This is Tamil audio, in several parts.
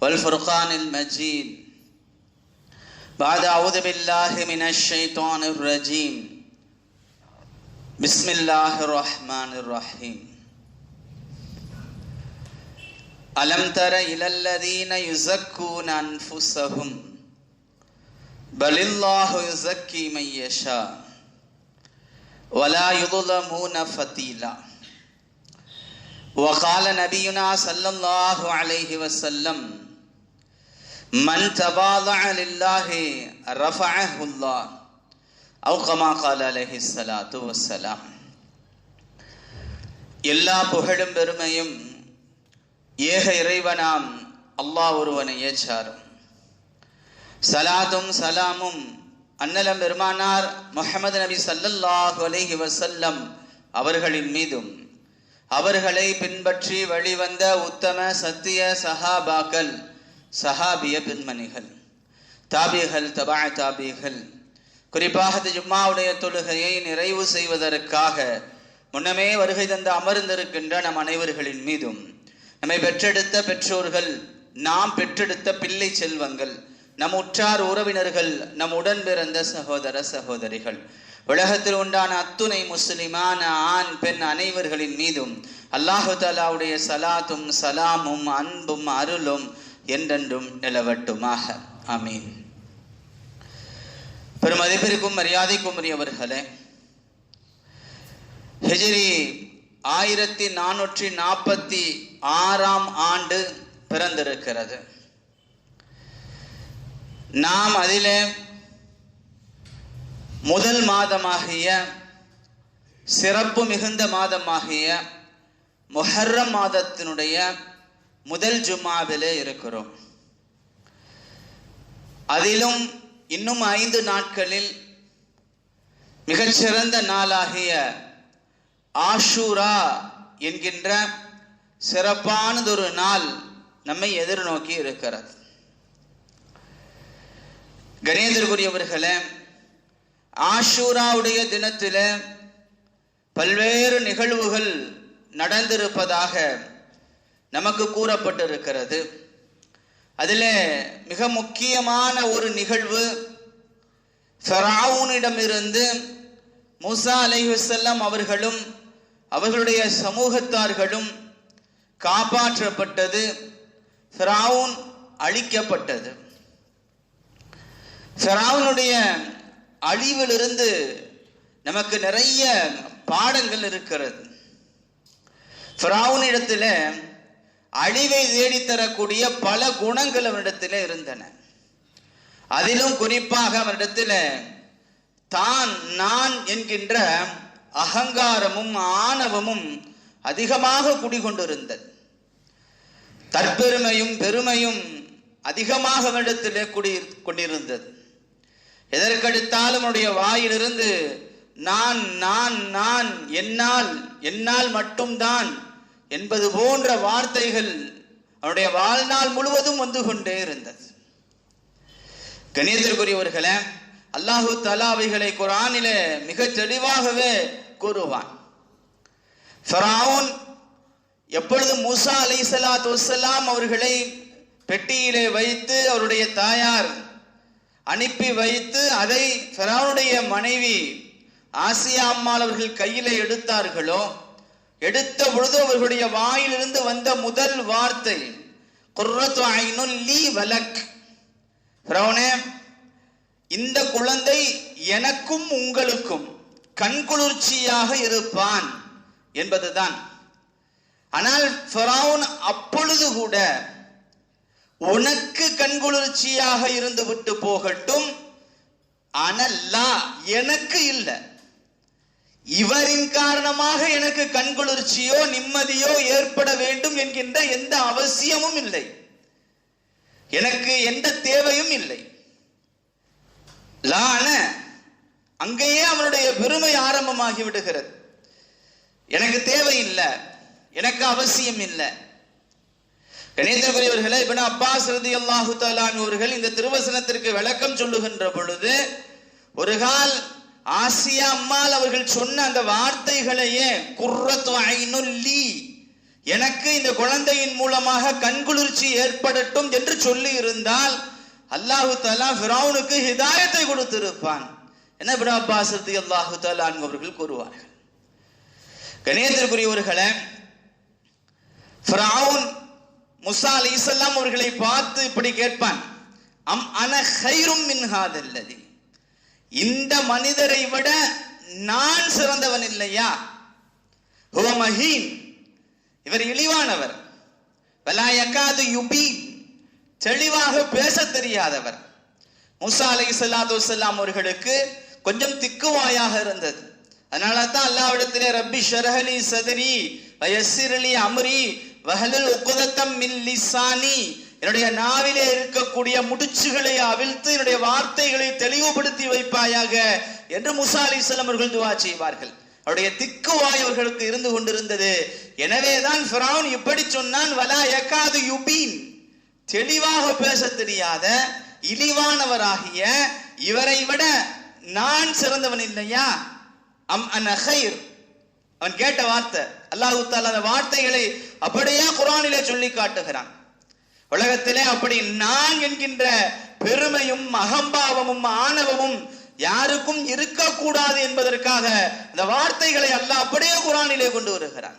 والفرقان المجيد. بعد أعوذ بالله من الشيطان الرجيم. بسم الله الرحمن الرحيم. ألم تر إلى الذين يزكون أنفسهم؟ بل الله يزكي من يشاء. ولا يظلمون فتيلا. وقال نبينا صلى الله عليه وسلم மன் தபாலா லில்லாஹி ரஃபஅஹுல்லா அவு கமா கால அலஹி சலாத்து வசலாம் எல்லா புகழும் பெருமையும் ஏக இறைவனாம் அல்லாஹ் ஒருவனை ஏச்சாரும் சலாதும் சலாமும் அன்னலம் பெருமானார் முகமது நபி சல்லல்லாஹு அலஹி வசல்லம் அவர்களின் மீதும் அவர்களை பின்பற்றி வழிவந்த உத்தம சத்திய சஹாபாக்கள் சஹாபிய பெண்மணிகள் தாபிகள் தபா தாபிகள். குறிப்பாக ஜும்மாவுடைய தொழுகையை நிறைவு செய்வதற்காக முன்னமே வருகை தந்து அமர்ந்திருக்கின்ற நம் அனைவர்களின் மீதும் நம்மை பெற்றெடுத்த பெற்றோர்கள் நாம் பெற்றெடுத்த பிள்ளை செல்வங்கள் நம் உற்றார் உறவினர்கள் நம் உடன் பிறந்த சகோதர சகோதரிகள் உலகத்தில் உண்டான அத்துணை முஸ்லிமான ஆண் பெண் அனைவர்களின் மீதும் அல்லாஹு தாலாவுடைய சலாத்தும் சலாமும் அன்பும் அருளும் என்றென்றும் நிலவட்டுமாக. ஆமீன். பெருமதிப்பிற்கும் மரியாதைக்கும் உரியவர்களே ஹிஜிரி ஆயிரத்தி நானூற்றி நாற்பத்தி ஆறாம் ஆண்டு பிறந்திருக்கிறது. நாம் அதிலே முதல் மாதமாகிய சிறப்பு மிகுந்த மாதமாகிய மொஹர்ரம் மாதத்தினுடைய முதல் ஜும்மாவிலே இருக்கிறோம். அதிலும் இன்னும் ஐந்து நாட்களில் மிகச்சிறந்த நாளாகிய ஆஷூரா என்கின்ற சிறப்பானதொரு நாள் நம்மை எதிர்நோக்கி இருக்கிறது. கணேந்திரகுரியவர்களே ஆஷூராவுடைய தினத்தில் பல்வேறு நிகழ்வுகள் நடந்திருப்பதாக நமக்கு கூறப்பட்டிருக்கிறது. அதில் மிக முக்கியமான ஒரு நிகழ்வு ஃபராவுனிடமிருந்து மூசா அலைஹுசல்லாம் அவர்களும் அவர்களுடைய சமூகத்தார்களும் காப்பாற்றப்பட்டது. ஃபராவுன் அழிக்கப்பட்டது. ஃபராவுனுடைய அழிவிலிருந்து நமக்கு நிறைய பாடங்கள் இருக்கிறது. ஃபிரௌனிடத்துல அழிவை தேடித்தரக்கூடிய பல குணங்கள் அவனிடத்தில் இருந்தன. அதிலும் குறிப்பாக அவனிடத்தில் தான் நான் என்கின்ற அகங்காரமும் ஆணவமும் அதிகமாக குடிகொண்டிருந்தது. தற்பெருமையும் பெருமையும் அதிகமாக அவனிடத்திலே குடி கொண்டிருந்தது. எதற்கெடுத்தாலும் அவனுடைய வாயிலிருந்து நான் நான் நான் என்னால் என்னால் மட்டும்தான் என்பது போன்ற வார்த்தைகள் அவனுடைய வாழ்நாள் முழுவதும் வந்து கொண்டே இருந்தது. கணியத்திற்குரியவர்களே அல்லாஹு தலாவைகளை குரானில மிக தெளிவாகவே கூறுவான். ஃபராவுன் எப்பொழுது மூசா அலை சலாத்து வசலாம் அவர்களை பெட்டியிலே வைத்து அவருடைய தாயார் அனுப்பி வைத்து அதை ஃபெரானுடைய மனைவி ஆசியா அம்மாள் அவர்கள் கையில எடுத்தார்களோ எடுத்த பொழுது அவர்களுடைய வாயிலிருந்து வந்த முதல் வார்த்தை குர்ரத்து லீ வலக். ஃபெரௌனே இந்த குழந்தை எனக்கும் உங்களுக்கும் கண்குளிர்ச்சியாக இருப்பான் என்பதுதான். ஆனால் ஃபெரௌன் அப்பொழுது கூட உனக்கு கண்குளிர்ச்சியாக இருந்து விட்டு போகட்டும் அனல்லா எனக்கு இல்லை. இவரின் காரணமாக எனக்கு கண்குளிர்ச்சியோ நிம்மதியோ ஏற்பட வேண்டும் என்கின்ற எந்த அவசியமும் இல்லை. எனக்கு எந்த தேவையும் இல்லை. லான அங்கேயே அவனுடைய பெருமை ஆரம்பமாகி விடுகிறது. எனக்கு தேவையில்லை. எனக்கு அவசியம் இல்லை. கணேந்திரகுரியவர்களே இப்ப அப்பாஸ் ரதி அல்லாஹு அவர்கள் இந்த திருவசனத்திற்கு விளக்கம் சொல்லுகின்ற பொழுது ஒரு கால் ஆசியா அம்மாள் அவர்கள் சொன்ன அந்த வார்த்தைகளையே குர்ரத்து எனக்கு இந்த குழந்தையின் மூலமாக கண்குளிர்ச்சி ஏற்படட்டும் என்று சொல்லி இருந்தால் அல்லாஹு தாலா ஃபிரௌனுக்கு ஹிதாயத்தை கொடுத்திருப்பான். என்ன பிரா அப்பாஸ் அல்லாஹு தாலா அவர்கள் கூறுவார்கள். கணேந்திரகுரியவர்களே ஃபிரௌன் முசா அலைஹிஸ்ஸலாம் அவர்களை பார்த்து இப்படி கேட்பான். அம் அன ஹைரும் மின் ஹாதல்லதி இந்த மனிதரை விட நான் சிறந்தவன் இல்லையா? ஹுவ இவர் இழிவானவர். வலா யகாது தெளிவாக பேச தெரியாதவர். முசா அலைஹிஸ்ஸலாத்து வஸ்ஸலாம் அவர்களுக்கு கொஞ்சம் திக்குவாயாக இருந்தது. அதனால தான் அல்லாவிடத்திலே ரப்பி ஷரஹலி சதரி வயசிரலி அமரி வஹலுல் உக்குதத்தம் மில்லிசானி என்னுடைய நாவிலே இருக்கக்கூடிய முடிச்சுகளை அவிழ்த்து என்னுடைய வார்த்தைகளை தெளிவுபடுத்தி வைப்பாயாக என்று முசா அலிஸ்லாம் அவர்கள் துவா செய்வார்கள். அவருடைய திக்குவாய் அவர்களுக்கு இருந்து கொண்டிருந்தது. எனவேதான் ஃபிரௌன் இப்படி சொன்னான் வலா யகாது யுபீன். தெளிவாக பேச தெரியாத இழிவானவராகிய இவரை விட நான் சிறந்தவன் இல்லையா? அம் அன் அவன் கேட்ட வார்த்தை அல்லாஹு தாலா அந்த வார்த்தைகளை அப்படியே குரானிலே சொல்லி காட்டுகிறான். உலகத்திலே அப்படி நான் என்கின்ற பெருமையும் அகம்பாவமும் ஆணவமும் யாருக்கும் இருக்கக்கூடாது என்பதற்காக இந்த வார்த்தைகளை அல்ல அப்படியே குரானிலே கொண்டு வருகிறான்.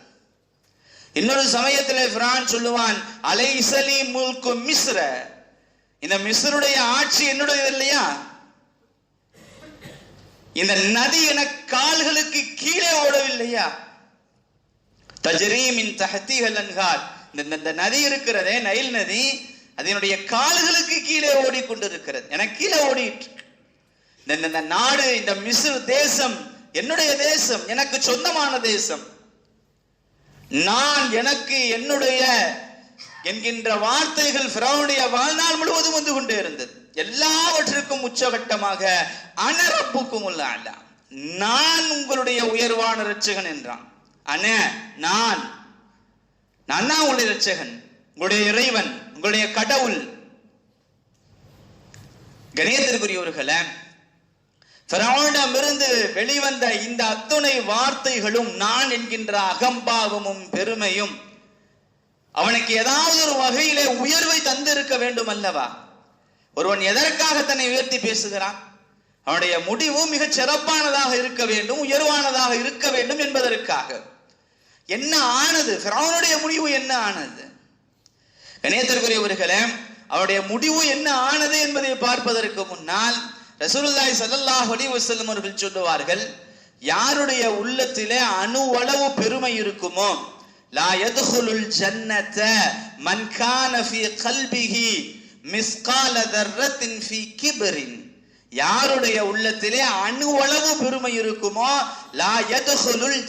இன்னொரு சமயத்திலே பிரான் சொல்லுவான் அலைசலி முல்கு மிஸ்ர. இந்த மிஸ்ருடைய ஆட்சி என்னுடையது இல்லையா? இந்த நதி என கால்களுக்கு கீழே ஓடவில்லையா? தஜரீமின் தஹத்திகள் அன்கார் இந்த நதி இருக்கிறதே நைல் நதி அதனுடைய கால்களுக்கு கீழே ஓடிக்கொண்டிருக்கிறது. எனக்கு கீழே ஓடிட்டு. இந்த நாடு இந்த மிசு தேசம் என்னுடைய தேசம் எனக்கு சொந்தமான தேசம். நான் எனக்கு என்னுடைய என்கின்ற வார்த்தைகள் ஃபிரௌனுடைய வாழ்நாள் முழுவதும் வந்து கொண்டே இருந்தது. எல்லாவற்றிற்கும் உச்சகட்டமாக அனரப்புக்கும் உள்ள அல்ல நான் உங்களுடைய உயர்வான ரட்சகன் என்றான். அன நான் நான் தான் உங்களுடைய இரட்சகன் உங்களுடைய இறைவன் உங்களுடைய கடவுள். கணியத்திற்குரியவர்களே இருந்து வெளிவந்த இந்த அத்துணை வார்த்தைகளும் நான் என்கின்ற அகம்பாவமும் பெருமையும் அவனுக்கு ஏதாவது ஒரு வகையிலே உயர்வை தந்திருக்க வேண்டும் அல்லவா? ஒருவன் எதற்காக தன்னை உயர்த்தி பேசுகிறான்? அவனுடைய முடிவு மிகச் சிறப்பானதாக இருக்க வேண்டும் உயர்வானதாக இருக்க வேண்டும் என்பதற்காக. என்ன ஆனது? பிறவனுடைய முடிவு என்ன ஆனது? கணேசருக்குரியவர்களே அவருடைய முடிவு என்ன ஆனது என்பதை பார்ப்பதற்கு முன்னால் ரசூலுல்லாய் ஸல்லல்லாஹு அலி வசல்லம் அவர்கள் சொல்லுவார்கள் யாருடைய உள்ளத்திலே அணுவளவு பெருமை இருக்குமோ லா யதுகுலுல் ஜன்னத மன் கான ஃபீ கல்பிஹி மிஸ்கால தர்ரத்தின் ஃபீ கிபரின். யாருடைய உள்ளத்திலே அணுவளவு பெருமை இருக்குமோ? லா யதுகுலுல்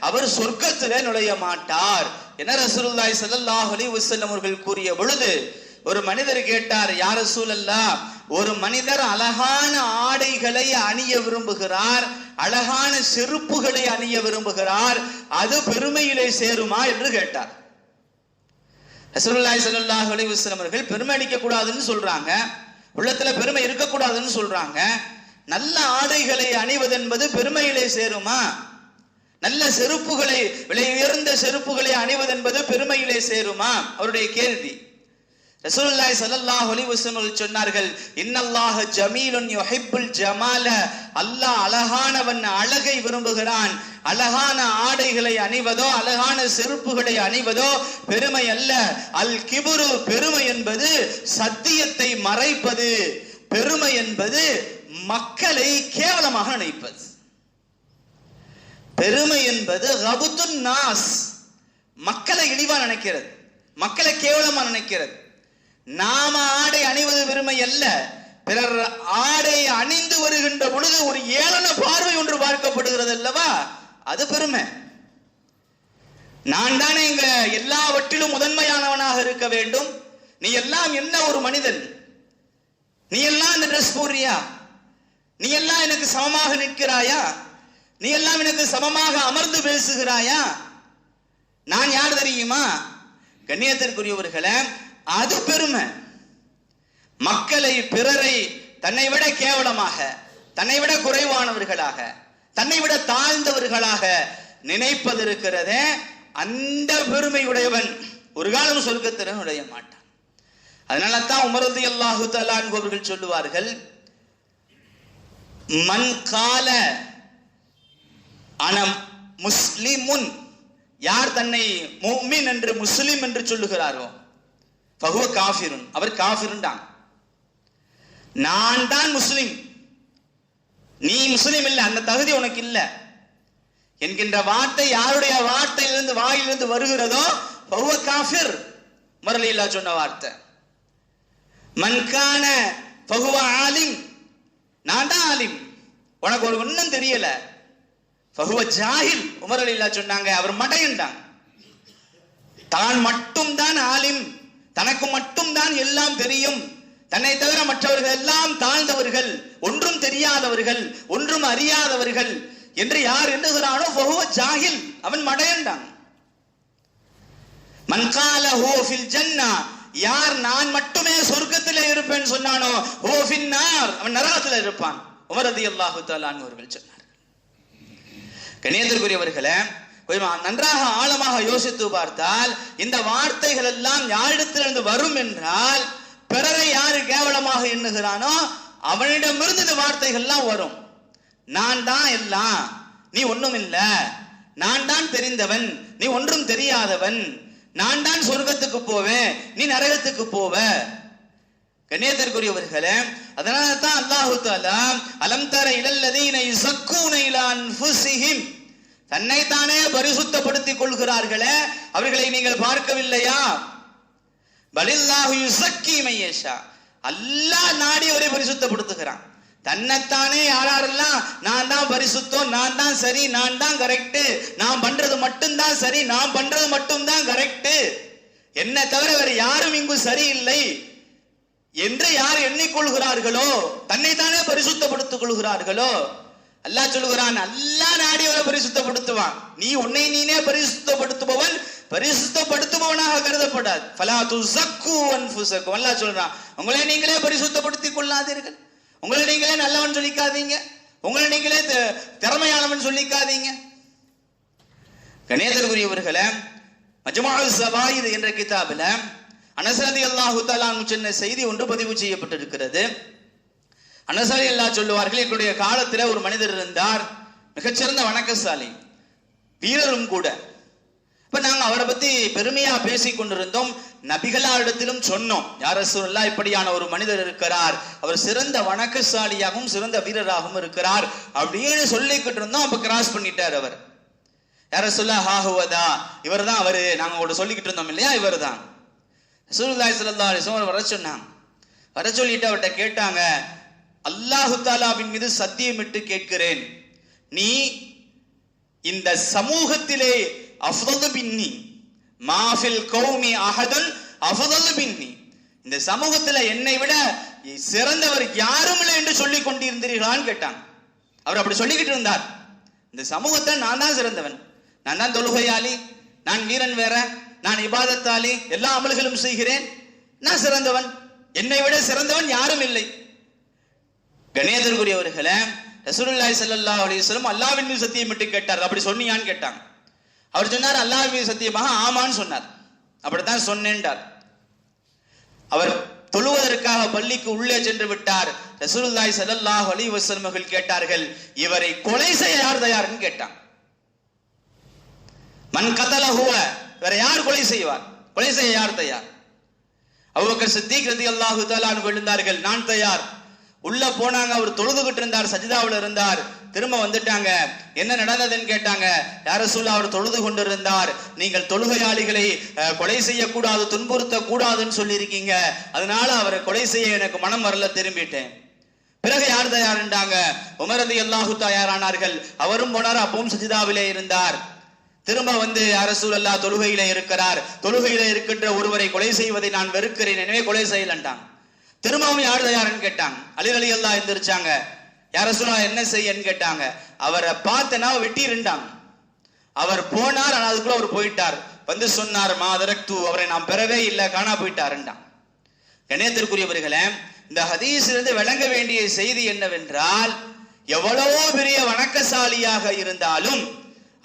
அவர் சொர்க்கத்திலே நுழைய மாட்டார். என ரசூலுல்லாஹி சல்லாஹ் அலி வசல்லம் அவர்கள் கூறிய பொழுது ஒரு மனிதர் கேட்டார் யார் சூழல்லா ஒரு மனிதர் அழகான ஆடைகளை அணிய விரும்புகிறார் அழகான செருப்புகளை அணிய விரும்புகிறார் அது பெருமையிலே சேருமா? என்று கேட்டார். ரசூலுல்லாஹி சல்லாஹ் அலி வஸல்லம் அவர்கள் பெருமை அடிக்க கூடாதுன்னு சொல்றாங்க. உள்ளத்துல பெருமை இருக்கக்கூடாதுன்னு சொல்றாங்க. நல்ல ஆடைகளை அணிவது என்பது பெருமையிலே சேருமா? நல்ல செருப்புகளை விலை உயர்ந்த செருப்புகளை அணிவது என்பது பெருமையிலே சேருமா? அவருடைய கேள்வி. ரசூலுல்லாஹி ஸல்லல்லாஹு அலைஹி வஸல்லம் சொன்னார்கள் இன்னல்லாஹ ஜமீலுன் யுஹிப்புல் ஜமால. அல்லாஹ் அழகானவன் அழகை விரும்புகிறான். அழகான ஆடைகளை அணிவதோ அழகான செருப்புகளை அணிவதோ பெருமை அல்ல. அல் கிபுரு பெருமை என்பது சத்தியத்தை மறைப்பது. பெருமை என்பது மக்களை கேவலமாக நினைப்பது. பெருமை என்பது ரபுத்துன் நாஸ். மக்களை இழிவா நினைக்கிறது. மக்களை கேவலமா நினைக்கிறது. நாம ஆடை அணிவது பெருமை அல்ல. பிறர் ஆடை அணிந்து வருகின்ற பொழுது ஒரு ஏளன பார்வை ஒன்று பார்க்கப்படுகிறது அல்லவா? அது பெருமை. நான் தானே இங்க எல்லாவற்றிலும் முதன்மையானவனாக இருக்க வேண்டும். நீ எல்லாம் என்ன ஒரு மனிதன்? நீ எல்லாம் இந்த ட்ரெஸ் போடுறியா? நீ எல்லாம் எனக்கு சமமாக நிற்கிறாயா? நீ எல்லாம் எனக்கு சமமாக அமர்ந்து பேசுகிறாயா? நான் யார் தெரியுமா? கண்ணியத்திற்குரியவர்களே அது பெருமை. மக்களை பிறரை தன்னை விட கேவலமாக தன்னை விட குறைவானவர்களாக தன்னை விட தாழ்ந்தவர்களாக நினைப்பது இருக்கிறதே அந்த பெருமையுடையவன். ஒரு காலம் சொர்க்கத்திறன் உடைய மாட்டான் அதனால தான் உமரது அல்லாஹு அவர்கள் சொல்லுவார்கள் மண் கால அனம் முஸ்லிமுன் யார் தன்னை முஃமின் என்று முஸ்லிம் என்று சொல்லுகிறாரோ ஃபஹுவ காஃபிருன் அவர் காஃபிருண்டான் நான் தான் முஸ்லிம் நீ முஸ்லிம் இல்லை அந்த தகுதி உனக்கு இல்லை என்கின்ற வார்த்தை யாருடைய வார்த்தையிலிருந்து வாயிலிருந்து வருகிறதோ ஃபஹுவ காஃபிர் முரளில்லா சொன்ன வார்த்தை மன்கான பகுவ ஆலிம் நான் தான் ஆலிம் உனக்கு ஒரு ஒன்றும் தெரியல பகுவ ஜாஹில் உமரலில்லா சொன்னாங்க அவர் மடையன்டாங்க தான் மட்டும்தான் ஆலிம் தனக்கு மட்டும்தான் எல்லாம் தெரியும். தன்னை தவிர மற்றவர்கள் எல்லாம் தாழ்ந்தவர்கள் ஒன்றும் தெரியாதவர்கள் ஒன்றும் அறியாதவர்கள். என்று யார் எண்ணுகிறானோ ஃபஹுவ ஜாஹில் அவன் மடையண்டான் மன்கால ஹோ ஃபில் ஜன்னா யார் நான் மட்டுமே சொர்க்கத்திலே இருப்பேன் சொன்னானோ ஹோ ஃபின்னார் அவன் நரகத்தில் இருப்பான். உமரதி அல்லாஹு தாலான் அவர்கள் சொன்னார் கணேந்திரபுரி கணியத்திற்குரியவர்களே கொஞ்சம் நன்றாக ஆழமாக யோசித்து பார்த்தால் இந்த வார்த்தைகள் எல்லாம் யாரிடத்திலிருந்து வரும் என்றால் பிறரை யாரு கேவலமாக எண்ணுகிறானோ அவனிடமிருந்து இந்த வார்த்தைகள்லாம் வரும். நான் தான் எல்லாம். நீ ஒன்றும் இல்லை. நான் தான் தெரிந்தவன். நீ ஒன்றும் தெரியாதவன். நான் தான் சொர்க்கத்துக்கு போவேன். நீ நரகத்துக்கு போவ. கண்ணியத்திற்குரியவர்களே அதனால தான் அல்லாஹு தாலா அலம் தர இலல்லதீன யுஸக்கூன இலா அன்ஃபுஸிஹிம்? தன்னைத்தானே பரிசுத்தப்படுத்திக் கொள்கிறார்களே அவர்களை நீங்கள் பார்க்கவில்லையா? பலில்லாஹு யுஸக்கி அல்லாஹ் நாடி அவரை பரிசுத்தப்படுத்துகிறான். தன்னைத்தானே யாரெல்லாம் நான் தான் பரிசுத்தம் நான் தான் சரி நான் தான் கரெக்டு நான் பண்றது மட்டும்தான் சரி நான் பண்றது மட்டும்தான் கரெக்டு என்ன தவிர வேற யாரும் இங்கு சரியில்லை என்று யார் எண்ணிக்கொள்கிறார்களோ தன்னைத்தானே பரிசுத்தப்படுத்திக் கொள்கிறார்களோ அல்லாஹ் சொல்லுகிறான் அல்லாஹ் நாடி அவரை பரிசுத்தப்படுத்துவான். நீ உன்னை நீனே பரிசுத்தப்படுத்துபவன் பரிசுத்தப்படுத்துபவனாக கருதப்படாது. ஃபலா துஸக்கு அன்ஃபுஸக்கும் அல்லாஹ் சொல்றான் உங்களை நீங்களே பரிசுத்தப்படுத்திக் கொள்ளாதீர்கள். உங்களை நீங்களே நல்லவன் சொல்லிக்காதீங்க. உங்களை நீங்களே திறமையானவன் சொல்லிக்காதீங்க. கணேசருக்குரியவர்களே மஜமால் சவாயித் என்ற கிதாபில் அனசரதி அல்லாஹு தாலான் சொன்ன செய்தி ஒன்று பதிவு செய்யப்பட்டிருக்கிறது. அனசாலி எல்லாம் சொல்லுவார்கள் எங்களுடைய காலத்தில் ஒரு மனிதர் இருந்தார் மிகச்சிறந்த வணக்கசாலி வீரரும் கூட. இப்ப நாங்க அவரை பத்தி பெருமையா பேசிக் கொண்டிருந்தோம். நபிகளாரிடத்திலும் சொன்னோம் யார் இப்படியான ஒரு மனிதர் இருக்கிறார். அவர் சிறந்த வணக்கசாலியாகவும் சிறந்த வீரராகவும் இருக்கிறார். அப்படின்னு சொல்லிக்கிட்டு இருந்தோம். அப்ப கிராஸ் பண்ணிட்டார் அவர். யார சொல்லா ஹாஹுவதா இவர் தான் அவரு. நாங்க உங்கள்ட்ட சொல்லிக்கிட்டு இருந்தோம் இல்லையா? இவர் தான் ரசூலுல்லாஹி ஸல்லல்லாஹு வர சொன்னாங்க. வர சொல்லிட்டு அவர்கிட்ட கேட்டாங்க அல்லாஹு தாலாவின் மீது சத்தியமிட்டு கேட்கிறேன். நீ இந்த சமூகத்திலே அஃதலு பின்னி மாஃபில் கௌமி அஹதன் அஃதலு பின்னி. இந்த சமூகத்துல என்னை விட சிறந்தவர் யாரும் இல்லை என்று சொல்லிக் கொண்டிருந்தீர்களான்னு கேட்டாங்க அவர் அப்படி சொல்லிக்கிட்டு இருந்தார். இந்த சமூகத்தை நான் தான் சிறந்தவன். நான் தான் தொழுகையாளி நான் வீரன் வேற நான் இபாதத்தாளி எல்லா அமல்களும் செய்கிறேன். நான் சிறந்தவன். என்னை விட சிறந்தவன் யாரும் இல்லை கணேதருக்குரியவர்களே ரசூலுல்லாஹி சல்லா அலைஹி வஸல்லம் அல்லாஹ்வின் மீது சத்தியமிட்டு கேட்டார். அப்படி சொன்னியான்னு கேட்டாங்க. அவர் சொன்னார் அல்லாஹ் மீது சத்தியமாக ஆமான்னு சொன்னார். அப்படித்தான் சொன்னேன்றார் அவர் தொழுவதற்காக பள்ளிக்கு உள்ளே சென்று விட்டார். ரசூலுல்லாஹி ஸல்லல்லாஹு அலி வசல்மகள் கேட்டார்கள் இவரை கொலை செய்ய யார் தயார்னு? கேட்டான். மண் கதல வேற யார் கொலை செய்வார்? கொலை செய்ய யார் தயார்? அவ்வக்கர் சித்திக் ரதி அல்லாஹு அன்ஹு விழுந்தார்கள். நான் தயார். உள்ள போனாங்க அவர் தொழுதுகிட்டு இருந்தார் சஜிதாவில் இருந்தார். திரும்ப வந்துட்டாங்க. என்ன நடந்ததுன்னு கேட்டாங்க. யார சொல்ல அவர் தொழுது கொண்டிருந்தார். நீங்கள் தொழுகையாளிகளை கொலை செய்யக்கூடாது துன்புறுத்த கூடாதுன்னு சொல்லியிருக்கீங்க. அதனால அவரை கொலை செய்ய எனக்கு மனம் வரல திரும்பிட்டேன். பிறகு யார் தயார்ண்டாங்க? உமரது அல்லாஹு தயாரானார்கள் அவரும் போனார் அப்பவும் சஜிதாவிலே இருந்தார். திரும்ப வந்து அரசூலல்லா தொழுகையில இருக்கிறார். தொழுகையில இருக்கின்ற ஒருவரை கொலை செய்வதை நான் வெறுக்கிறேன். எனவே கொலை செய்யலன்ட்டாங்க. திரும்பவும் யார் யாருன்னு கேட்டாங்க. அலி அலி அல்லா எந்திரிச்சாங்க. யார சொன்னா என்ன செய்யன்னு கேட்டாங்க. அவரை பார்த்தனா வெட்டிருந்தாங்க அவர் போனார் ஆனால் அதுக்குள்ள அவர் போயிட்டார். வந்து சொன்னார் மாதரக்து அவரை நாம் பெறவே இல்லை காணா போயிட்டாருண்டான் கணேத்திற்குரியவர்களே இந்த ஹதீஸிலிருந்து விளங்க வேண்டிய செய்தி என்னவென்றால் எவ்வளவோ பெரிய வணக்கசாலியாக இருந்தாலும்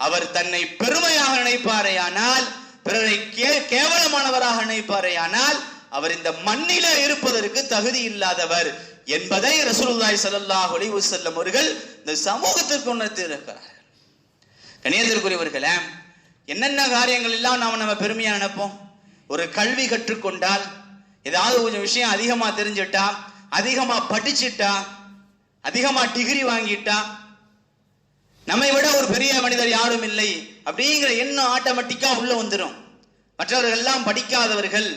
அவர் தன்னை பெருமையாக நினைப்பாரேயானால் பிறரை கே கேவலமானவராக நினைப்பாரேயானால் அவர் இந்த மண்ணில இருப்பதற்கு தகுதி இல்லாதவர் என்பதை ரசூலுல்லாஹி ஸல்லல்லாஹு அலைஹி வஸல்லம் அவர்கள் இந்த சமூகத்திற்கு உணர்த்தி இருக்கிறார் கணியத்திற்குரியவர்களே என்னென்ன காரியங்கள் எல்லாம் நாம நம்ம பெருமையா நினைப்போம்? ஒரு கல்வி கற்றுக்கொண்டால் ஏதாவது கொஞ்சம் விஷயம் அதிகமா தெரிஞ்சிட்டா அதிகமா படிச்சிட்டா அதிகமா டிகிரி வாங்கிட்டா நம்மை விட ஒரு பெரிய மனிதர் யாரும் இல்லை அப்படிங்கிற எண்ணம் ஆட்டோமேட்டிக்கா உள்ள வந்துடும் மற்றவர்கள் எல்லாம் படிக்காதவர்கள்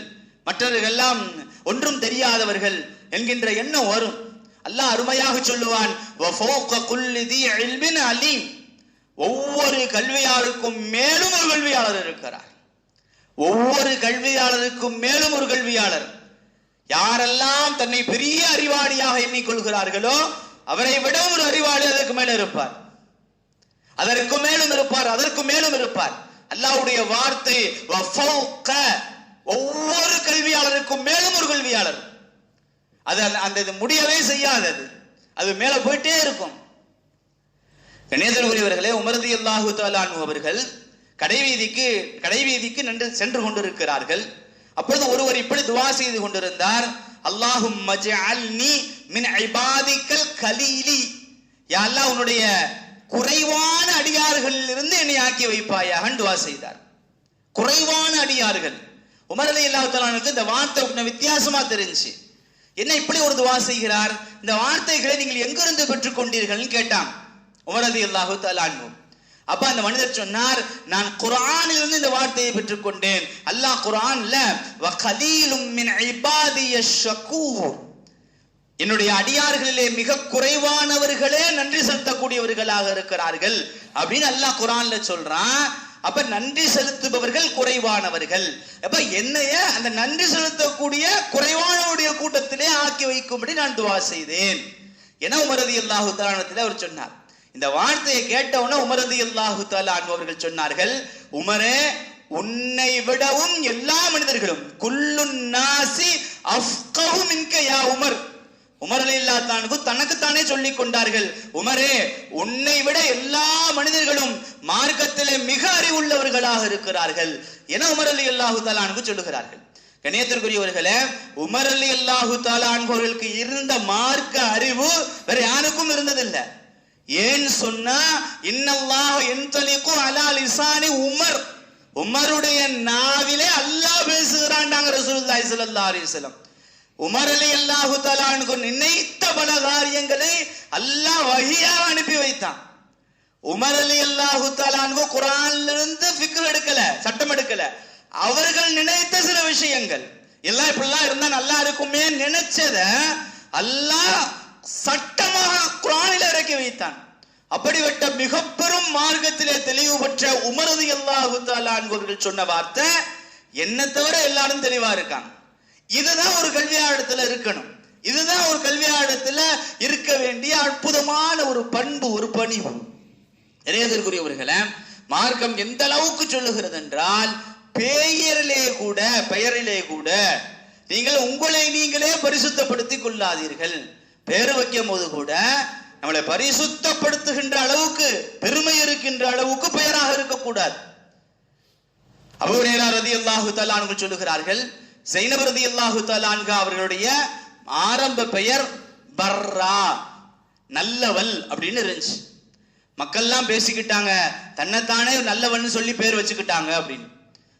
மற்றவர்கள் எல்லாம் ஒன்றும் தெரியாதவர்கள் என்கின்ற எண்ணம் வரும். அல்லாஹ் அருமையாக சொல்லுவான் அலீம்." ஒவ்வொரு கல்வியாளருக்கும் மேலும் ஒரு கல்வியாளர் இருக்கிறார். ஒவ்வொரு கல்வியாளருக்கும் மேலும் ஒரு கல்வியாளர். யாரெல்லாம் தன்னை பெரிய அறிவாளியாக எண்ணிக்கொள்கிறார்களோ அவரை விட ஒரு அறிவாளி அதற்கு மேல இருப்பார். அதற்கு மேலும் இருப்பார் அதற்கு மேலும் இருப்பார். அல்லாஹ்வுடைய வார்த்தை ஒவ்வொரு கல்வியாளருக்கும் மேலும் ஒரு கல்வியாளர். அது அந்த- அந்த இது முடியவே செய்யாதது அது. மேல போயிட்டே இருக்கும். கணேசனுக்குரியவர்களே உமரதி அல்லாஹு தாலானு அவர்கள் கடைவீதிக்கு கடைவீதிக்கு நின்று சென்று கொண்டிருக்கிறார்கள். அப்பொழுது ஒருவர் இப்படி துவா செய்து கொண்டிருந்தார் அல்லாஹும் மஜ்அல்னி மின் ஐபாதிக்கல் கலீலி. யா அல்லாஹ் உன்னுடைய குறைவான அடியார்களில் இருந்து என்னை ஆக்கி வைப்பாயாக துவா செய்தார். குறைவான அடியார்கள். உமர் அலி அல்லாஹ் இந்த வார்த்தை கொஞ்சம் வித்தியாசமா தெரிஞ்சு என்ன இப்படி ஒரு துவா செய்கிறார்? இந்த வார்த்தைகளை நீங்கள் எங்கிருந்து பெற்றுக் கொண்டீர்கள்னு கேட்டான். உமர் அலி அல்லாஹு தலான்ஹு அப்ப அந்த மனிதர் சொன்னார் நான் குரானிலிருந்து இந்த வார்த்தையை பெற்றுக்கொண்டேன் அல்லாஹ் குரான்ல என்னுடைய அடியார்களிலே மிக குறைவானவர்களே நன்றி செலுத்தக்கூடியவர்களாக இருக்கிறார்கள் அப்படின்னு அல்லாஹ் குரான்ல சொல்றான். அப்ப நன்றி செலுத்துபவர்கள் குறைவானவர்கள். அப்ப என்னைய அந்த நன்றி செலுத்தக்கூடிய குறைவானவருடைய கூட்டத்திலே ஆக்கி வைக்கும்படி நான் துவா செய்தேன். என உமரதி அல்லாஹு தாலத்தில் அவர் சொன்னார். இந்த வார்த்தையை கேட்டவுடனே உமரதி அல்லாஹு தாலான் அவர்கள் சொன்னார்கள் உமரே உன்னை விடவும் எல்லா மனிதர்களும் குல்லு நாசி அஃப்கஹு இன்கையா யா உமர். உமர் அலி தானுக்கு தனக்குத்தானே சொல்லிக் கொண்டார்கள். உமரே உன்னை விட எல்லா மனிதர்களும் மார்க்கத்திலே மிக அறிவுள்ளவர்களாக இருக்கிறார்கள் என உமர் அலி அல்லாஹு தாலானுக்கு சொல்லுகிறார்கள். கணியத்திற்குரியவர்களே உமர் அலி அல்லாஹு தாலான்பவர்களுக்கு இருந்த மார்க்க அறிவு வேற யாருக்கும் இருந்ததில்லை. ஏன் சொன்னா இன்னல்லாஹ் என்தலிக்கும் அலா லிசானி உமர். உமருடைய நாவிலே அல்லாஹ் பேசுகிறான்டாங்க ரசூலுல்லாஹி ஸல்லல்லாஹு அலைஹி வஸல்லம். உமர் அலி அல்லாஹு தலானுக்கு நினைத்த பல காரியங்களை அல்லாஹ் வஹியாக அனுப்பி வைத்தான். உமர் அலி அல்லாஹு தலான்கு குரான்ல இருந்து ஃபிக்ர் எடுக்கல சட்டம் எடுக்கல. அவர்கள் நினைத்த சில விஷயங்கள். எல்லாம் இப்படிலாம் இருந்தா நல்லா இருக்குமே நினைச்சத அல்லாஹ் சட்டமாக குரானில் இறக்கி வைத்தான். அப்படிப்பட்ட மிக பெரும் மார்க்கத்திலே தெளிவு பெற்ற உமரது அல்லாஹு தாலான்வர்கள் சொன்ன வார்த்தை என்ன தவிர எல்லாரும் தெளிவா இருக்காங்க. இதுதான் ஒரு கல்வியாளத்துல இருக்கணும். இதுதான் ஒரு கல்வியாளத்துல இருக்க வேண்டிய அற்புதமான ஒரு பண்பு ஒரு பணிவு. இறையதற்குரியவர்களே மார்க்கம் எந்த அளவுக்கு சொல்லுகிறது என்றால் பெயரிலே கூட பெயரிலே கூட நீங்கள் உங்களை நீங்களே பரிசுத்தப்படுத்திக் கொள்ளாதீர்கள். பேர் வைக்கும் போது கூட நம்மளை பரிசுத்தப்படுத்துகின்ற அளவுக்கு பெருமை இருக்கின்ற அளவுக்கு பெயராக இருக்கக்கூடாது. அபுரேரா ரதி அல்லாஹு தலான்கள் சொல்லுகிறார்கள் ஜைனப் அல்லாஹு தலான்கா அவர்களுடைய ஆரம்ப பெயர் பர்ரா நல்லவள் அப்படின்னு இருந்துச்சு. மக்கள்லாம் பேசிக்கிட்டாங்க தன்னைத்தானே நல்லவன் சொல்லி பேர் வச்சுக்கிட்டாங்க அப்படின்னு.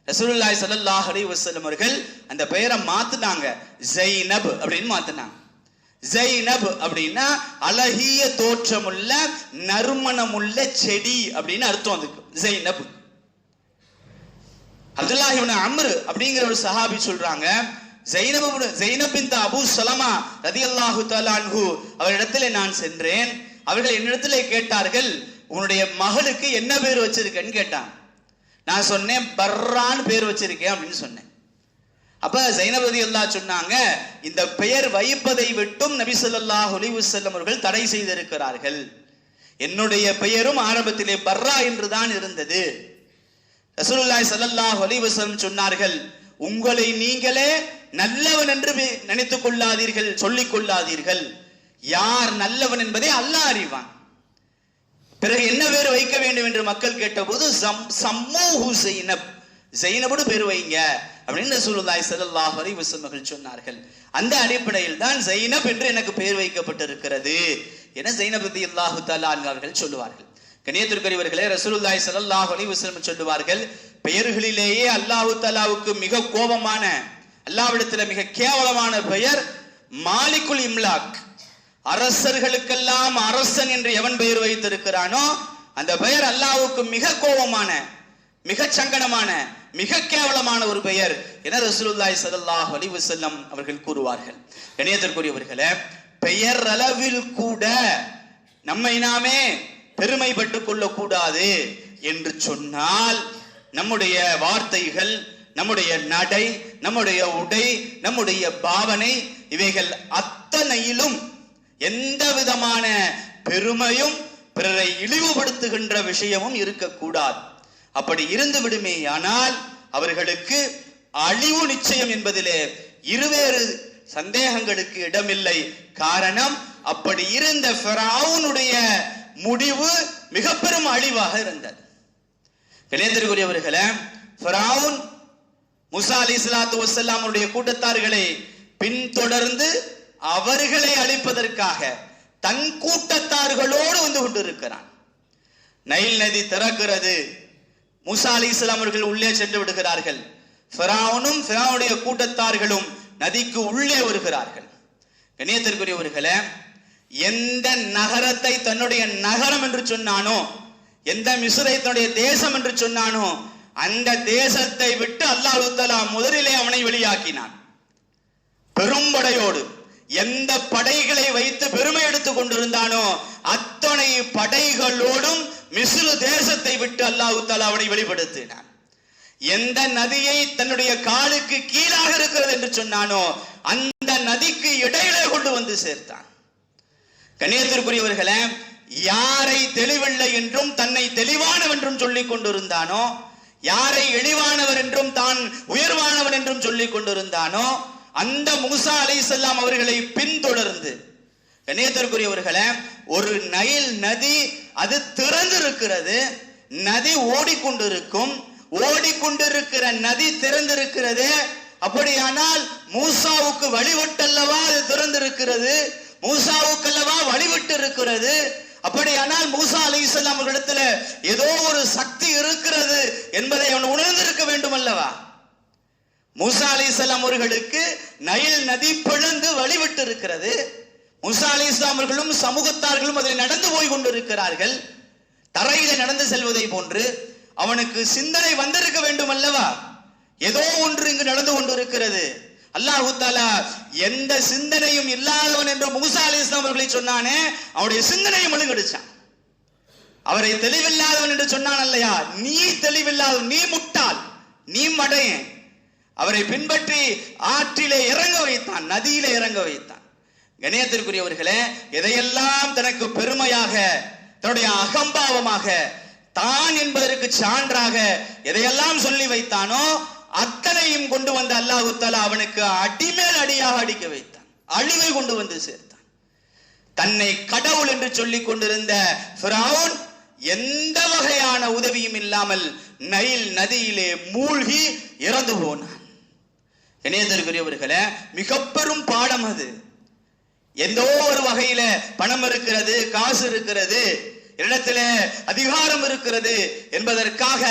ரசூலுல்லாஹி ஸல்லல்லாஹு அலைஹி வஸல்லம் அவர்கள் அந்த பெயரை மாத்தினாங்க. ஜெய்னப் அப்படின்னு மாத்தினாங்க. ஜெய்னப் அப்படின்னா அழகிய தோற்றமுள்ள நறுமணமுள்ள செடி அப்படின்னு அர்த்தம் அதுக்கு. ஜெய்னப் அப்துல்லாஹி இப்னு அம்ர் அப்படிங்கிற ஒரு சஹாபி சொல்றாங்க ஜைனப் இப்னு- ஜைனப் சலமா ரதி அல்லாஹு தலான்ஹு அவரிடத்திலே நான் சென்றேன். அவர்கள் என்னிடத்திலே கேட்டார்கள் உன்னுடைய மகளுக்கு என்ன பேர் வச்சிருக்கேன்னு கேட்டான். நான் சொன்னேன் பர்ரான்னு பேர் வச்சிருக்கேன் அப்படின்னு சொன்னேன். அப்ப ஜைனபதி அல்லா சொன்னாங்க இந்த பெயர் வைப்பதை விட்டும் நபி ஸல்லல்லாஹு அவர்கள் தடை செய்திருக்கிறார்கள். என்னுடைய பெயரும் ஆரம்பத்திலே பர்ரா என்று தான் இருந்தது. ரசூலுல்லாய் சல்லல்லாஹ் அலிவசம் சொன்னார்கள் உங்களை நீங்களே நல்லவன் என்று நினைத்துக் கொள்ளாதீர்கள் சொல்லிக் கொள்ளாதீர்கள். யார் நல்லவன் என்பதை அல்லாஹ் அறிவான். பிறகு என்ன பேர் வைக்க வேண்டும் என்று மக்கள் கேட்டபோது சம் சம்மூஹு ஜைனப் ஜைனபோடு பேர் வைங்க அப்படின்னு ரசூலுல்லாய் சல்லாஹ் அலிவசம் வஸல்லம் சொன்னார்கள். அந்த அடிப்படையில் தான் ஜெயினப் என்று எனக்கு பெயர் வைக்கப்பட்டிருக்கிறது என ஜெயினபதி அல்லாஹு தலா அவர்கள் சொல்லுவார்கள். கணியத்திற்குரியவர்களே ரசூலுல்லாய் சல்லாஹ் அலி வஸல்லம் சொல்லுவார்கள் பெயர்களிலேயே அல்லாஹு தலாவுக்கு மிக கோபமான அல்லாஹ்விடத்தில் மிக கேவலமான பெயர் மாலிகுல் இம்லாக். அரசர்களுக்கெல்லாம் அரசன் என்று எவன் பெயர் வைத்திருக்கிறானோ அந்த பெயர் அல்லாவுக்கு மிக கோபமான மிக சங்கடமான மிக கேவலமான ஒரு பெயர் என ரசூலுல்லாய் ஸல்லல்லாஹு அலைஹி வஸல்லம் அவர்கள் கூறுவார்கள். கணியத்திற்குரியவர்களே பெயர் அளவில் கூட நம்மை நாமே பெருமைப்பட்டுக் கொள்ளக்கூடாது என்று சொன்னால் நம்முடைய வார்த்தைகள் நம்முடைய நடை நம்முடைய உடை நம்முடைய பாவனை இவைகள் அத்தனையிலும் எந்த விதமான பெருமையும் பிறரை இழிவுபடுத்துகின்ற விஷயமும் இருக்கக்கூடாது. அப்படி இருந்து விடுமேயானால் அவர்களுக்கு அழிவு நிச்சயம் என்பதிலே இருவேறு சந்தேகங்களுக்கு இடமில்லை. காரணம் அப்படி இருந்த ஃபிரௌனுடைய முடிவு மிக பெரும் அழிவாக இருந்தது. கணேந்திரகுரியவர்களே ஃபிரௌன் முசா அலி இஸ்லாத்து வசல்லாம் கூட்டத்தார்களை பின்தொடர்ந்து அவர்களை அழிப்பதற்காக தன் கூட்டத்தார்களோடு வந்து கொண்டிருக்கிறான். நைல் நதி திறக்கிறது. முசா அலி இஸ்லாமர்கள் உள்ளே சென்று விடுகிறார்கள். ஃபிராவனும் ஃபிராவுடைய கூட்டத்தார்களும் நதிக்கு உள்ளே வருகிறார்கள். கணியத்திற்குரியவர்களே எந்த நகரத்தை தன்னுடைய நகரம் என்று சொன்னானோ எந்த மிஸ்ரை தன்னுடைய தேசம் என்று சொன்னானோ அந்த தேசத்தை விட்டு அல்லாஹுத்தலா முதலிலே அவனை வெளியாக்கினான். பெரும்படையோடு எந்த படைகளை வைத்து பெருமை எடுத்துக் கொண்டிருந்தானோ அத்தனை படைகளோடும் மிஸ்ரு தேசத்தை விட்டு அல்லாஹ் அவனை வெளிப்படுத்தினான். எந்த நதியை தன்னுடைய காலுக்கு கீழாக இருக்கிறது என்று சொன்னானோ அந்த நதிக்கு இடையிலே கொண்டு வந்து சேர்த்தான். கண்ணியத்திற்குரியவர்களே யாரை தெளிவில்லை என்றும் தன்னை தெளிவானவன் என்றும் சொல்லிக் கொண்டிருந்தானோ யாரை இழிவானவர் என்றும் தான் உயர்வானவன் என்றும் சொல்லிக் கொண்டிருந்தானோ அந்த மூசா செல்லாம் அவர்களை பின்தொடர்ந்து கண்ணியத்திற்குரியவர்களே ஒரு நைல் நதி அது திறந்திருக்கிறது நதி ஓடிக்கொண்டிருக்கும் ஓடிக்கொண்டிருக்கிற நதி திறந்திருக்கிறது அப்படியானால் மூசாவுக்கு வழிவட்டல்லவா அது திறந்திருக்கிறது? மூசாவுக்கு அல்லவா வழிவிட்டு இருக்கிறது அப்படியானால் மூசா அலைஹிஸ்ஸலாம் இடத்துல ஏதோ ஒரு சக்தி இருக்கிறது என்பதை அவன் உணர்ந்திருக்க வேண்டும் அல்லவா மூசா அலைஹிஸ்ஸலாம் அவர்களுக்கு நைல் நதி பிளந்து வழிவிட்டு இருக்கிறது மூசா அலி இஸ்லாமர்களும் சமூகத்தார்களும் அதில் நடந்து போய் கொண்டிருக்கிறார்கள். தரையில நடந்து செல்வதை போன்று அவனுக்கு சிந்தனை வந்திருக்க வேண்டும் அல்லவா ஏதோ ஒன்று இங்கு நடந்து கொண்டிருக்கிறது. அல்லாஹு தாலா எந்த சிந்தனையும் இல்லாதவன் என்ற அலி இஸ்லாம் அவர்களை சொன்னானே அவனுடைய சிந்தனையை மழுங்கடிச்சான். அவரை தெளிவில்லாதவன் என்று சொன்னான் இல்லையா நீ தெளிவில்லாதவன் நீ முட்டாள் நீ மடையன். அவரை பின்பற்றி ஆற்றிலே இறங்க வைத்தான் நதியிலே இறங்க வைத்தான். கணேயத்திற்குரியவர்களே எதையெல்லாம் தனக்கு பெருமையாக தன்னுடைய அகம்பாவமாக தான் என்பதற்கு சான்றாக எதையெல்லாம் சொல்லி வைத்தானோ அத்தனையும் கொண்டு வந்த அல்லாஹு தஆலா அவனுக்கு அடிமேல் அடியாக அடிக்க வைத்தான். அழிவை கொண்டு வந்து சேர்த்தான். தன்னை கடவுள் என்று சொல்லிக் கொண்டிருந்த ஃபிரௌன் எந்த வகையான உதவியும் இல்லாமல் நைல் நதியிலே மூழ்கி இறந்து போனான். இணையதற்குரியவர்களே மிக பெரும் பாடம் அது. எந்தோ ஒரு வகையில பணம் இருக்கிறது காசு இருக்கிறது என்னிடத்திலே அதிகாரம் இருக்கிறது என்பதற்காக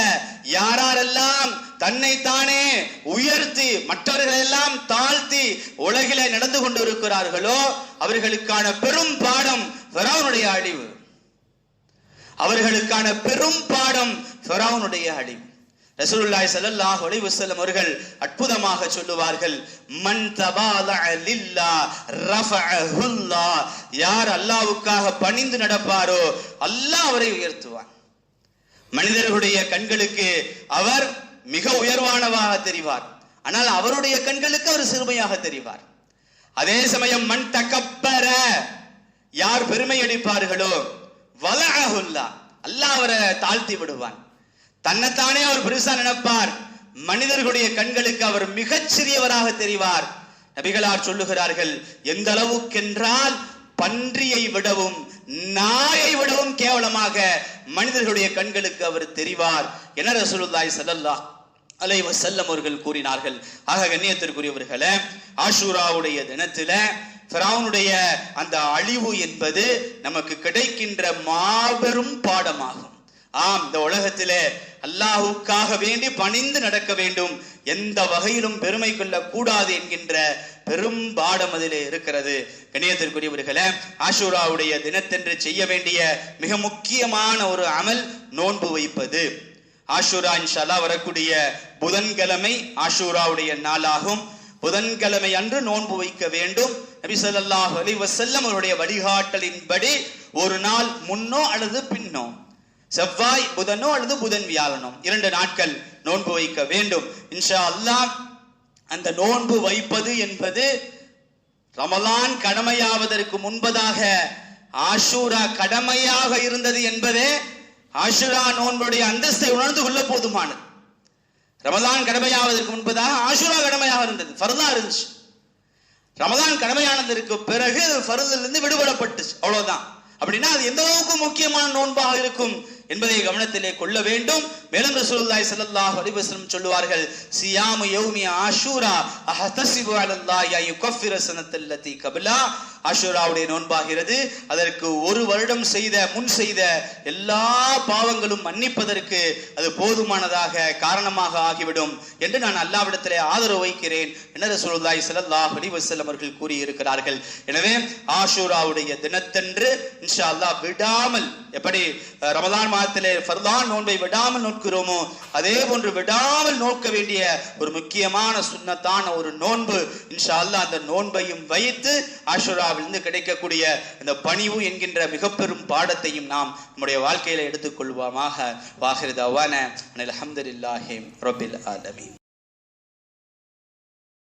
யாரெல்லாம் தன்னைத்தானே உயர்த்தி மற்றவர்கள் எல்லாம் தாழ்த்தி உலகிலே நடந்து கொண்டிருக்கிறார்களோ அவர்களுக்கான பெரும் பாடம் ஃபெராவுனுடைய அழிவு. அவர்களுக்கான பெரும் பாடம் ஃபெராவுனுடைய அழிவு. ரசூலுல்லாய் ஸல்லல்லாஹு அலைஹி அவர்கள் அற்புதமாக சொல்லுவார்கள் மன் தபாலா லில்லா ரஃபஅஹுல்லாஹ் யார் அல்லாஹ்வுக்காக பணிந்து நடப்பாரோ அல்லாஹ் அவரை உயர்த்துவான். மனிதர்களுடைய கண்களுக்கு அவர் மிக உயர்வானவாக தெரிவார். ஆனால் அவருடைய கண்களுக்கு அவர் சிறுமையாக தெரிவார். அதே சமயம் மண் தக்கப்பற யார் பெருமை அடிப்பார்களோ வலஅஹுல்லா. அல்லாஹ் அவரை தாழ்த்தி விடுவான். தன்னைத்தானே அவர் பெருசா நினைப்பார். மனிதர்களுடைய கண்களுக்கு அவர் மிகச்சிறியவராக தெரிவார். நபிகளார் சொல்லுகிறார்கள் எந்த அளவுக்கென்றால் பன்றியை விடவும் நாயை விடவும் கேவலமாக மனிதர்களுடைய கண்களுக்கு அவர் தெரிவார். என ரசூலுல்லாஹி சல்லல்லா அலைஹி வஸல்லம் அவர்கள் கூறினார்கள். ஆக கண்ணியத்திற்குரியவர்களே ஆஷூராவுடைய தினத்தில ஃபிரௌனுடைய அந்த அழிவு என்பது நமக்கு கிடைக்கின்ற மாபெரும் பாடமாகும். ஆம் இந்த உலகத்திலே அல்லாஹுக்காக வேண்டி பணிந்து நடக்க வேண்டும். எந்த வகையிலும் பெருமை கொள்ள கூடாது என்கின்ற பெரும் பாடம் அதிலே இருக்கிறது. கணியத்திற்குரியவர்களே ஆஷூராவுடைய தினத்தன்று செய்ய வேண்டிய மிக முக்கியமான ஒரு அமல் நோன்பு வைப்பது. ஆஷூரா இன்ஷாலா வரக்கூடிய புதன்கிழமை ஆஷூராவுடைய நாளாகும். புதன்கிழமை அன்று நோன்பு வைக்க வேண்டும். நபி ஸல்லல்லாஹு அலைஹி வஸல்லம் அவருடைய வழிகாட்டலின்படி ஒரு நாள் முன்னோ அல்லது பின்னோ செவ்வாய் புதனோ அல்லது புதன் வியாழனோ இரண்டு நாட்கள் நோன்பு வைக்க வேண்டும். இன்ஷா அல்லாஹ் அந்த நோன்பு வைப்பது என்பது ரமலான் கடமையாவதற்கு முன்பதாக ஆஷூரா கடமையாக இருந்தது என்பதே ஆஷுரா நோன்புடைய அந்தஸ்தை உணர்ந்து கொள்ள போதுமானது. ரமலான் கடமையாவதற்கு முன்பதாக ஆஷுரா கடமையாக இருந்தது. ஃபர்தா இருந்துச்சு. ரமலான் கடமையானதற்கு பிறகு அது ஃபர்திலிருந்து விடுபடப்பட்டுச்சு. அவ்வளவுதான். அப்படின்னா அது எந்த அளவுக்கு முக்கியமான நோன்பாக இருக்கும்? என்பதை கவனத்திலே கொள்ள வேண்டும். மேலும் ரசூலுல்லாஹி ஸல்லல்லாஹு அலைஹி வஸல்லம் சொல்லுவார்கள் சியாமு யௌமி ஆஷூரா அஹதசிபு அலல்லாஹி அன் யுகஃபிர சனத்தல்லதி கபிலா. ஆஷூராவுடைய நோன்பாகிறது. அதற்கு ஒரு வருடம் செய்த முன் செய்த எல்லா பாவங்களும் மன்னிப்பதற்கு அது போதுமானதாக காரணமாக ஆகிவிடும் என்று நான் அல்லாவிடத்திலே ஆதரவு வைக்கிறேன் என ரசூலுல்லாஹி ஸல்லல்லாஹு அலைஹி வஸல்லம் அவர்கள் கூறியிருக்கிறார்கள். எனவே ஆஷூராவுடைய தினத்தன்று இன்ஷா அல்லாஹ் விடாமல் எப்படி அஹ், ரமலான் மாதத்திலே ஃபர்தான் நோன்பை விடாமல் நோக்கிறோமோ அதே போன்று விடாமல் நோக்க வேண்டிய ஒரு முக்கியமான சுண்ணத்தான ஒரு நோன்பு இன்ஷா அல்லாஹ் அந்த நோன்பையும் வைத்து ஆஷுராவிலிருந்து கிடைக்கக்கூடிய இந்த பணிவு என்கின்ற மிக பெரும் பாடத்தையும் நாம் நம்முடைய வாழ்க்கையில எடுத்துக்கொள்வோமாக. வாஹிர் தவான அனில் ரபில் ஆலமி